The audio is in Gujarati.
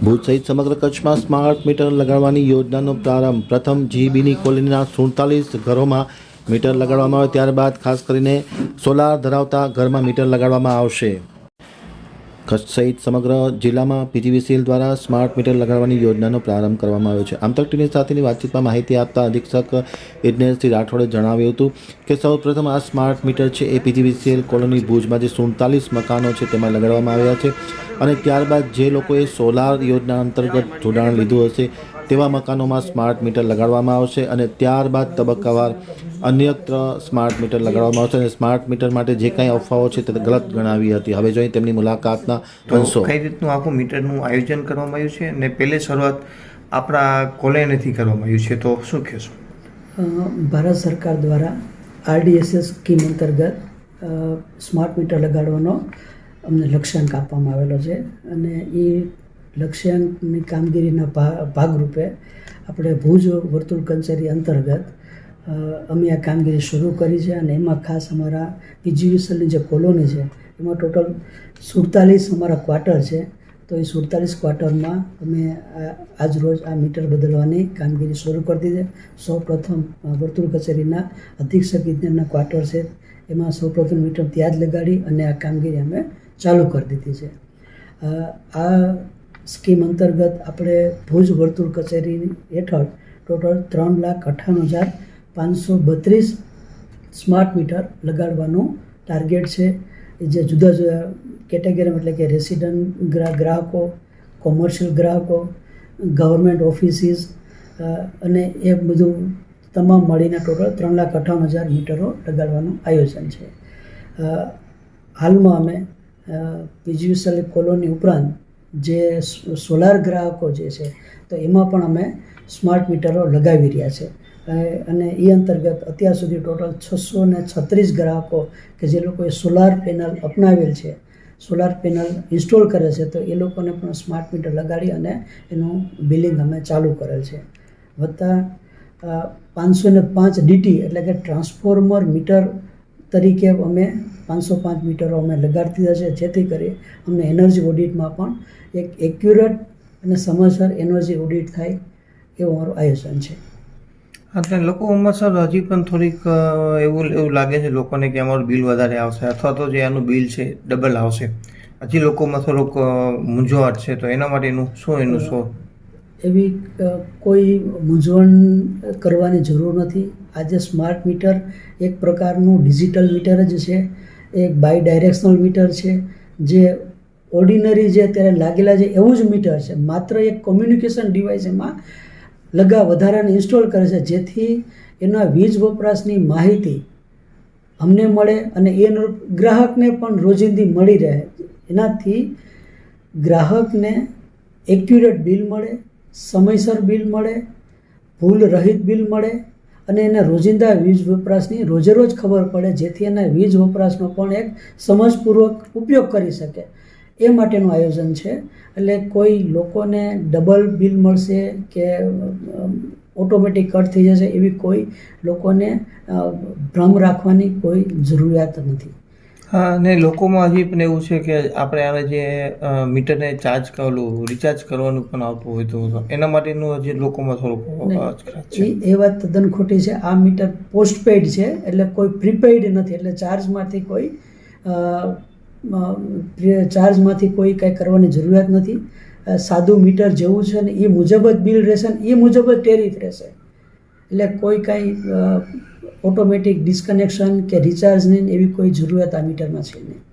ભુજ સહિત સમગ્ર કચ્છમાં સ્માર્ટ મીટર લગાડવાની યોજનાનો પ્રારંભ. પ્રથમ જીબીની કોલોનીના સુડતાલીસ ઘરોમાં મીટર લગાડવામાં આવે ત્યારબાદ ખાસ કરીને સોલાર ધરાવતા ઘરમાં મીટર લગાડવામાં આવશે. કચ્છ સહિત સમગ્ર જિલ્લામાં પીજીવીસીએલ દ્વારા સ્માર્ટ મીટર લગાડવાની યોજનાનો પ્રારંભ કરવામાં આવ્યો છે. આમતક ટીવી સાથેની વાતચીતમાં માહિતી આપતા અધિક્ષક ઇજનેરસિંહ રાઠોડે જણાવ્યું હતું કે સૌ પ્રથમ આ સ્માર્ટ મીટર છે એ પીજીવીસીએલ કોલોની ભુજમાં જે સુડતાલીસ મકાનો છે તેમાં લગાડવામાં આવ્યા છે અને ત્યારબાદ જે લોકોએ સોલાર યોજના અંતર્ગત જોડાણ લીધું હશે તેવા મકાનોમાં સ્માર્ટ મીટર લગાડવામાં આવશે અને ત્યારબાદ તબક્કાવાર અન્યત્ર સ્માર્ટ મીટર લગાડવામાં આવશે અને સ્માર્ટ મીટર માટે જે કાંઈ અફવાઓ છે તે ગલત ગણાવી હતી. હવે જોઈએ તેમની મુલાકાતના અંશો. કઈ રીતનું આખું મીટરનું આયોજન કરવામાં આવ્યું છે અને પહેલે શરૂઆત આપણા કોલેનેથી કરવામાં આવ્યું છે? તો શું કહેશો? ભારત સરકાર દ્વારા આરડીએસએસ સ્કીમ અંતર્ગત સ્માર્ટ મીટર લગાડવાનો અમને લક્ષ્યાંક આપવામાં આવેલો છે અને એ લક્ષ્યાંકની કામગીરીના ભાગરૂપે આપણે ભુજ વર્તુળ કચેરી અંતર્ગત અમે આ કામગીરી શરૂ કરી છે અને એમાં ખાસ અમારા પીજીવીસલની જે કોલોની છે, એમાં ટોટલ સુડતાલીસ અમારા ક્વાર્ટર છે. તો એ સુડતાલીસ ક્વાર્ટરમાં અમે આજ રોજ આ મીટર બદલવાની કામગીરી શરૂ કરી દીધી સૌ પ્રથમ વર્તુળ કચેરીના અધિક્ષક ઇજનેરના ક્વાર્ટર છે. એમાં સૌ પ્રથમ મીટર ત્યાં જ લગાડી અને આ કામગીરી અમે ચાલુ કરી દીધી છે. આ સ્કીમ અંતર્ગત આપણે ભુજ વર્તુળ કચેરી હેઠળ ટોટલ ત્રણ લાખ અઠ્ઠાણું હજાર પાંચસો બત્રીસ સ્માર્ટ મીટર લગાડવાનું ટાર્ગેટ છે. જે જુદા જુદા કેટેગરીમાં, એટલે કે રેસિડન્ટ ગ્રાહકો, કોમર્શિયલ ગ્રાહકો, ગવર્મેન્ટ ઓફિસીસ અને એ બધું તમામ મળીને ટોટલ ત્રણ લાખ અઠ્ઠાવન હજાર મીટરો લગાડવાનું આયોજન છે. હાલમાં અમે પીજીવીસલ કોલોની ઉપરાંત જે સોલાર ગ્રાહકો જે છે, તો એમાં પણ અમે સ્માર્ટ મીટરો લગાવી રહ્યા છે. અને એ અંતર્ગત અત્યાર સુધી ટોટલ છસો ને છત્રીસ ગ્રાહકો કે જે લોકોએ સોલાર પેનલ અપનાવેલ છે, સોલાર પેનલ ઇન્સ્ટોલ કરે છે, તો એ લોકોને પણ સ્માર્ટ મીટર લગાડી અને એનું બિલિંગ અમે ચાલુ કરેલ છે. વત્તા પાંચસો ને પાંચ ડીટી એટલે કે ટ્રાન્સફોર્મર મીટર તરીકે અમે પાંચસો પાંચ મીટરો અમે લગાડી દીધા છે જેથી કરી અમને એનર્જી ઓડિટમાં પણ એક એક્યુરેટ અને સમયસર એનર્જી ઓડિટ થાય એવું અમારું આયોજન છે. એટલે લોકોમાં સર હજી પણ થોડીક એવું એવું લાગે છે લોકોને કે અમારું બિલ વધારે આવશે અથવા તો જે આનું બિલ છે ડબલ આવશે. હજી લોકોમાં થોડુંક મૂંઝવટ છે તો એના માટેનું શું એનું શું? એવી કોઈ મૂંઝવણ કરવાની જરૂર નથી. આજે સ્માર્ટ મીટર એક પ્રકારનું ડિજિટલ મીટર જ છે. એક બાય ડાયરેક્શનલ મીટર છે. જે ઓર્ડિનરી જે અત્યારે લાગેલા છે, એવું જ મીટર છે. માત્ર એક કોમ્યુનિકેશન ડિવાઇસ એમાં લગા વધારાને ઇન્સ્ટોલ કરે છે. જેથી એના વીજ વપરાશની માહિતી અમને મળે અને એ ગ્રાહકને પણ રોજિંદી મળી રહે. એનાથી ગ્રાહકને એક્યુરેટ બિલ મળે સમયસર બિલ મળે ભૂલ રહિત બિલ મળે અને એને રોજિંદા વીજ વપરાશની રોજે રોજ ખબર પડે, જેથી એના વીજ વપરાશનો પણ એક સમજપૂર્વક ઉપયોગ કરી શકે. એ માટેનું આયોજન છે. એટલે કોઈ લોકોને ડબલ બિલ મળશે કે ઓટોમેટિક કટ થઈ જશે એવી કોઈ લોકોને ભ્રમ રાખવાની કોઈ જરૂરિયાત નથી. હા અને લોકોમાં હજી પણ એવું છે કે આપણે આને જે મીટરને ચાર્જ કરેલું રિચાર્જ કરવાનું પણ આવતું હોય તો એના માટેનું હજી લોકોમાં થોડુંક એ વાત તદ્દન ખોટી છે. આ મીટર પોસ્ટપેડ છે એટલે કોઈ પ્રીપેઇડ નથી એટલે ચાર્જમાંથી કોઈ ચાર્જમાંથી કોઈ કાંઈ કરવાની જરૂરિયાત નથી. સાદું મીટર જેવું છે ને એ મુજબ જ બિલ રહેશે ને એ મુજબ જ ટેરિફ રહેશે. એટલે કોઈ કાંઈ ઓટોમેટિક ડિસ્કનેક્શન કે રિચાર્જની એવી કોઈ જરૂરિયાત આ મીટરમાં છે નહીં.